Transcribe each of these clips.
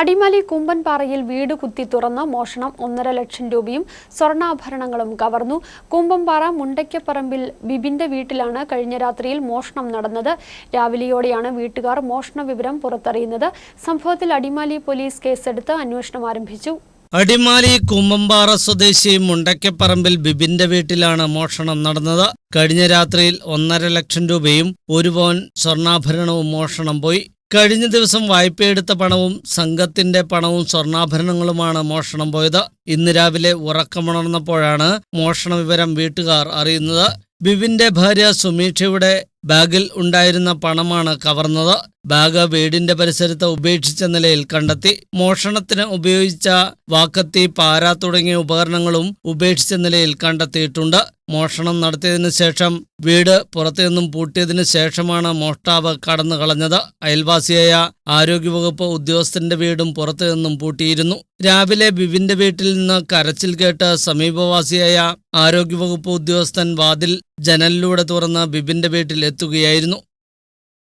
അടിമാലി കുമ്പൻപാറയിൽ വീട് കുത്തി തുറന്ന് മോഷണം ഒന്നര ലക്ഷം രൂപയും സ്വർണാഭരണങ്ങളും കവർന്നു. കുമ്പംപാറ മുണ്ടയ്ക്കപ്പറമ്പിൽ ബിബിന്റെ വീട്ടിലാണ് കഴിഞ്ഞ രാത്രിയിൽ മോഷണം നടന്നത്. രാവിലെയോടെയാണ് വീട്ടുകാർ മോഷണ വിവരം പുറത്തറിയുന്നത്. സംഭവത്തിൽ അടിമാലി പോലീസ് കേസെടുത്ത് അന്വേഷണം ആരംഭിച്ചു. അടിമാലി കുമ്പമ്പാറ സ്വദേശി മുണ്ടയ്ക്കപ്പറമ്പിൽ ബിബിന്റെ വീട്ടിലാണ് മോഷണം നടന്നത്. കഴിഞ്ഞ രാത്രിയിൽ ഒന്നര ലക്ഷം രൂപയും ഒരു പവൻ സ്വർണാഭരണവും മോഷണം പോയി. കഴിഞ്ഞ ദിവസം വായ്പയെടുത്ത പണവും സംഘത്തിന്റെ പണവും സ്വർണാഭരണങ്ങളുമാണ് മോഷണം പോയത്. ഇന്ന് രാവിലെ ഉറക്കമുണർന്നപ്പോഴാണ് മോഷണ വിവരം വീട്ടുകാർ അറിയുന്നത്. ബിബിന്റെ ഭാര്യ സുമീക്ഷയുടെ ബാഗിൽ ഉണ്ടായിരുന്ന പണമാണ് കവർന്നത്. ബാഗ് വീടിന്റെ പരിസരത്ത് ഉപേക്ഷിച്ച നിലയിൽ കണ്ടെത്തി. മോഷണത്തിന് ഉപയോഗിച്ച വാക്കത്തി പാര തുടങ്ങിയ ഉപകരണങ്ങളും ഉപേക്ഷിച്ച നിലയിൽ കണ്ടെത്തിയിട്ടുണ്ട്. മോഷണം നടത്തിയതിനു ശേഷം വീട് പുറത്തുനിന്നും പൂട്ടിയതിനു ശേഷമാണ് മോഷ്ടാവ് കടന്നു കളഞ്ഞത്. അയൽവാസിയായ ആരോഗ്യവകുപ്പ് ഉദ്യോഗസ്ഥന്റെ വീടും പുറത്തുനിന്നും പൂട്ടിയിരുന്നു. രാവിലെ ബിബിന്റെ വീട്ടിൽ നിന്ന് കരച്ചിൽ കേട്ട് സമീപവാസിയായ ആരോഗ്യവകുപ്പ് ഉദ്യോഗസ്ഥൻ വാതിൽ ജനലിലൂടെ തുറന്ന് ബിബിന്റെ വീട്ടിൽ എത്തുകയായിരുന്നു.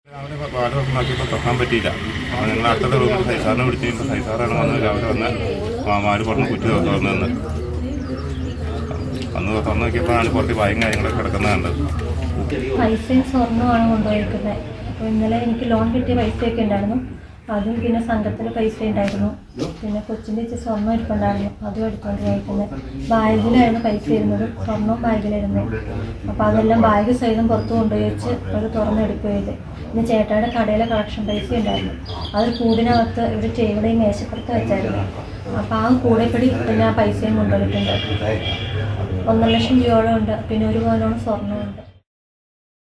രാവിലെ വാട് നോക്കിയപ്പോൾ തുറക്കാൻ പറ്റിയില്ല. അപ്പോൾ ഞങ്ങൾ അടുത്ത റൂമിൽ സൈസാറിനെ വിളിച്ചിട്ട് സൈസാറാണ് വന്ന് രാവിലെ വന്ന് മാമാര് പറഞ്ഞു കുറ്റി തുറന്നതെന്ന് അന്ന് തുറന്നു നോക്കിയപ്പോഴാണ് പുറത്ത് വായും കാര്യങ്ങളൊക്കെ കിടക്കുന്നത് കണ്ടത്. പൈസയും സ്വർണമാണ് കൊണ്ടുപോയിരിക്കുന്നത്. അപ്പോൾ ഇന്നലെ എനിക്ക് ലോൺ കിട്ടിയ പൈസയൊക്കെ ഉണ്ടായിരുന്നു. അതും പിന്നെ സംഘത്തിൽ പൈസ ഉണ്ടായിരുന്നു. പിന്നെ കൊച്ചിന്റെ ഇച്ചിരി സ്വർണം ഇരിപ്പുണ്ടായിരുന്നു അതും എടുത്തുകൊണ്ട് പോയിരിക്കുന്നത് ബാഗിലായിരുന്നു പൈസ ഇരുന്നത്. സ്വർണവും ബാഗിലായിരുന്നു. അപ്പോൾ അതെല്ലാം ബാഗ് സൈതം പുറത്ത് കൊണ്ടുപോയി വെച്ച് അവർ തുറന്നെടുക്കുകയത് പിന്നെ ചേട്ടായുടെ കടയിലെ കളക്ഷൻ പൈസ ഉണ്ടായിരുന്നു. അത് കൂടിനകത്ത് ഇവിടെ ടേബിളിൽ മേശപ്പുറത്ത് വെച്ചായിരുന്നു. അപ്പോൾ ആ കൂടെപ്പടി പിന്നെ ആ പൈസയും കൊണ്ടുപോയിട്ടുണ്ട് ഒന്നര ലക്ഷം രൂപയോളം ഉണ്ട്. പിന്നെ ഒരു പവനോളം സ്വർണമുണ്ട്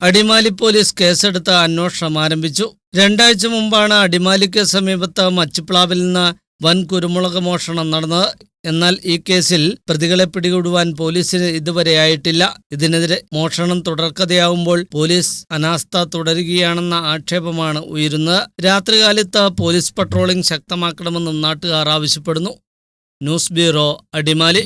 അടിമാലി പോലീസ് കേസെടുത്ത് അന്വേഷണം ആരംഭിച്ചു. രണ്ടാഴ്ച മുമ്പാണ് അടിമാലിക്ക് സമീപത്ത് മച്ചിപ്ലാവിൽ നിന്ന് വൻ കുരുമുളക് മോഷണം നടന്നത്. എന്നാൽ ഈ കേസിൽ പ്രതികളെ പിടികൂടുവാൻ പോലീസിന് ഇതുവരെയായിട്ടില്ല ഇതിനെതിരെ മോഷണം തുടർക്കഥയാവുമ്പോൾ പോലീസ് അനാസ്ഥ തുടരുകയാണെന്ന ആക്ഷേപമാണ് ഉയരുന്നത്. രാത്രികാലത്ത് പോലീസ് പട്രോളിംഗ് ശക്തമാക്കണമെന്നും നാട്ടുകാർ ആവശ്യപ്പെടുന്നു. News bureau Adimali.